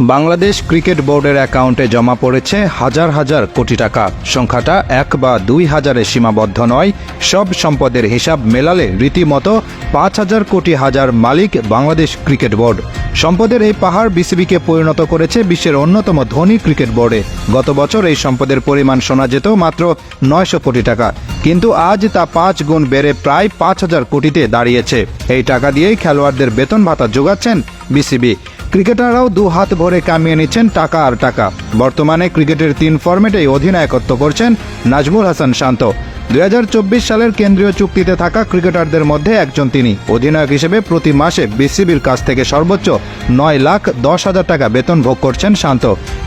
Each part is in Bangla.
বাংলাদেশ ক্রিকেট বোর্ডের অ্যাকাউন্টে জমা পড়েছে হাজার হাজার কোটি টাকা। সংখ্যাটা এক বা দুই হাজারে সীমাবদ্ধ নয়। সব সম্পদের হিসাব মেলালে রীতিমতো পাঁচ হাজার কোটি হাজার মালিক বাংলাদেশ ক্রিকেট বোর্ড। সম্পদের এই পাহাড় বিসিবিকে পরিণত করেছে বিশ্বের অন্যতম ধনী ক্রিকেট বোর্ডে। গত বছর এই সম্পদের পরিমাণ শোনা যেত মাত্র নয়শো কোটি টাকা। কিন্তু আজ তা পাঁচ গুণ বেড়ে প্রায় পাঁচ হাজার কোটিতে দাঁড়িয়েছে। এই টাকা দিয়েই খেলোয়াড়দের বেতন ভাতা যোগাচ্ছেন বিসিবি। ক্রিকেটাররাও দু হাত ভরে কামিয়ে নিচ্ছেন টাকা আর টাকা। বর্তমানে ক্রিকেটের তিন ফর্মেটেই অধিনায়কত্ব করছেন নাজমুল হাসান শান্ত। দু হাজার চব্বিশ সালের কেন্দ্রীয় চুক্তিতে থাকা ক্রিকেটারদের মধ্যে একজন তিনি। অধিনায়ক হিসেবে প্রতি মাসে বিসিবির কাছ থেকে সর্বোচ্চ নয় লাখ দশ হাজার টাকা বেতন ভোগ করছেন শান্ত।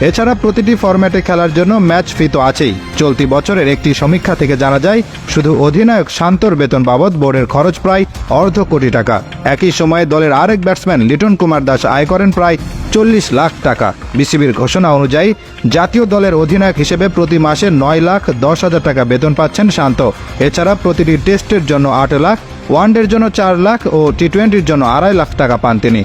এছাড়া প্রতিটি ফরম্যাটে খেলার জন্য ম্যাচ ফি তো আছেই। চলতি বছরের একটি সমীক্ষা থেকে জানা যায়, শুধু অধিনায়ক শান্তর বেতন বাবদ বোর্ডের খরচ প্রায় অর্ধ কোটি টাকা। একই সময়ে দলের আরেক ব্যাটসম্যান লিটন কুমার দাস আয় করেন প্রায় চল্লিশ লাখ টাকা। বিসিবির ঘোষণা অনুযায়ী জাতীয় দলের অধিনায়ক হিসেবে প্রতি মাসে নয় লাখ দশ হাজার টাকা বেতন পাচ্ছেন শান্ত। এছাড়া প্রতিটি টেস্টের জন্য আট লাখ, ওয়ানডের জন্য চার লাখ ও টি টোয়েন্টির জন্য আড়াই লাখ টাকা পান তিনি।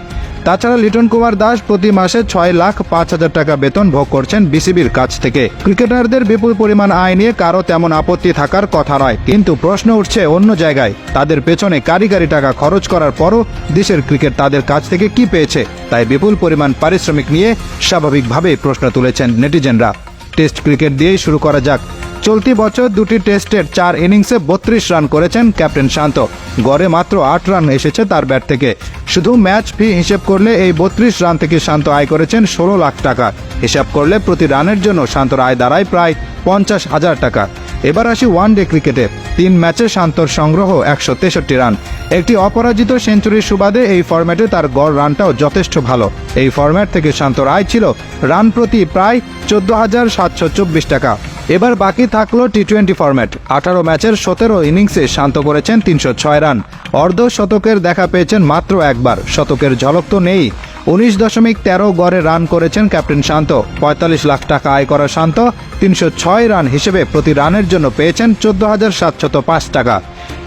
তাছাড়া লিটন কুমার দাস প্রতি মাসে ছয় লাখ পাঁচ হাজার টাকা বেতন ভোগ করছেন বিসিবির কাছ থেকে। ক্রিকেটারদের বিপুল পরিমাণ আয় নিয়ে কারও তেমন আপত্তি থাকার কথা নয়, কিন্তু প্রশ্ন উঠছে অন্য জায়গায়। তাদের পেছনে কারিগরি টাকা খরচ করার পরও দেশের ক্রিকেট তাদের কাছ থেকে কি পেয়েছে, তাই বিপুল পরিমাণ পারিশ্রমিক নিয়ে স্বাভাবিকভাবেই প্রশ্ন তুলেছেন নেটিজেনরা। টেস্ট ক্রিকেট দিয়েই শুরু করা যাক। চলতি বছর দুটি টেস্টের চার ইনিংসে বত্রিশ রান করেছেন ক্যাপ্টেন শান্ত। গড়ে মাত্র আট রান এসেছে তার ব্যাট থেকে। শুধু ম্যাচ ফি হিসেব করলে এই বত্রিশ রান থেকে শান্ত আয় করেছেন ষোলো লাখ টাকা। হিসাব করলে প্রতি রানের জন্য শান্তর আয় দাঁড়ায় প্রায় পঞ্চাশ হাজার টাকা। এবার আসি ওয়ান ডে ক্রিকেটে তিন ম্যাচে শান্তর সংগ্রহ একশো তেষট্টি রান। একটি অপরাজিত সেঞ্চুরির সুবাদে এই ফরম্যাটে তার গড় রানটাও যথেষ্ট ভালো। এই ফরম্যাট থেকে শান্তর আয় ছিল রান প্রতি প্রায় চোদ্দ হাজার সাতশো চব্বিশ টাকা। এবার বাকি থাকল টি টোয়েন্টি ফরম্যাট। আঠারো ম্যাচের সতেরো ইনিংসে শান্ত করেছেন তিনশো ছয় রান। অর্ধ শতকের দেখা পেয়েছেন মাত্র একবার। শতকের ঝলক তো নেই। উনিশ দশমিক তেরো গড়ে রান করেছেন ক্যাপ্টেন শান্ত। পঁয়তাল্লিশ লাখ টাকা আয় করা শান্ত তিনশো ছয় রান হিসেবে প্রতি রানের জন্য পেয়েছেন চোদ্দ হাজার সাতশত পাঁচ টাকা।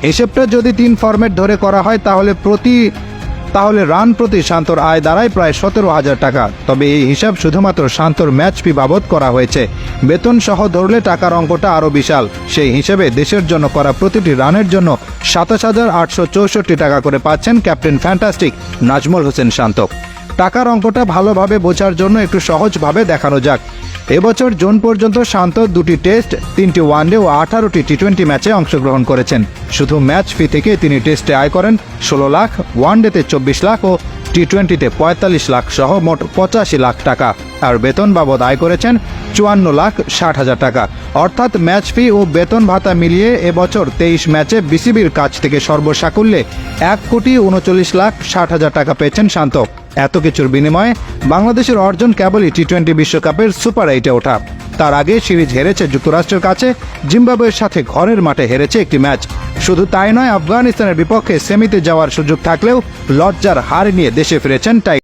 হিসেবটা যদি তিন ফরম্যাট ধরে করা হয় তাহলে প্রতি তাহলে রান প্রতি শান্তর আয় দাঁড়ায় প্রায় সতেরো হাজার টাকা। তবে এই হিসাব শুধুমাত্র শান্তর ম্যাচ ফি বাবদ করা হয়েছে। বেতন সহ ধরলে টাকার অঙ্কটা আরও বিশাল। সেই হিসেবে দেশের জন্য করা প্রতিটি রানের জন্য সাতাশ হাজার আটশো চৌষট্টি টাকা করে পাচ্ছেন ক্যাপ্টেন ফ্যান্টাস্টিক নাজমুল হোসেন শান্ত। টাকার অঙ্কটা ভালোভাবে বোঝার জন্য একটু সহজভাবে দেখানো যাক। এবছর জুন পর্যন্ত শান্ত দুটি টেস্ট, তিনটি ওয়ানডে ও আঠারোটি টি টোয়েন্টি ম্যাচে অংশগ্রহণ করেছেন। শুধু ম্যাচ ফি থেকে তিনি টেস্টে আয় করেন ষোলো লাখ, ওয়ানডেতে চব্বিশ লাখ ও টি টোয়েন্টিতে পঁয়তাল্লিশ লাখ সহ মোট পঁচাশি লাখ টাকা। আর বেতন বাবদ আয় করেছেন চুয়ান্ন লাখ ষাট হাজার টাকা। অর্থাৎ ম্যাচ ফি ও বেতন ভাতা মিলিয়ে এবছর তেইশ ম্যাচে বিসিবির কাছ থেকে সর্বসাকুল্যে এক কোটি উনচল্লিশ লাখ ষাট হাজার টাকা পেয়েছেন শান্ত। এত কিছুর বিনিময়ে বাংলাদেশের অর্জন কেবলই টি টোয়েন্টি বিশ্বকাপের সুপার এইটে ওঠা। তার আগে সিরিজ হেরেছে যুক্তরাষ্ট্রের কাছে, জিম্বাবুয়ের সাথে ঘরের মাঠে হেরেছে একটি ম্যাচ। শুধু তাই নয়, আফগানিস্তানের বিপক্ষে সেমিতে যাওয়ার সুযোগ থাকলেও লজ্জার হার নিয়ে দেশে ফিরেছেন টাই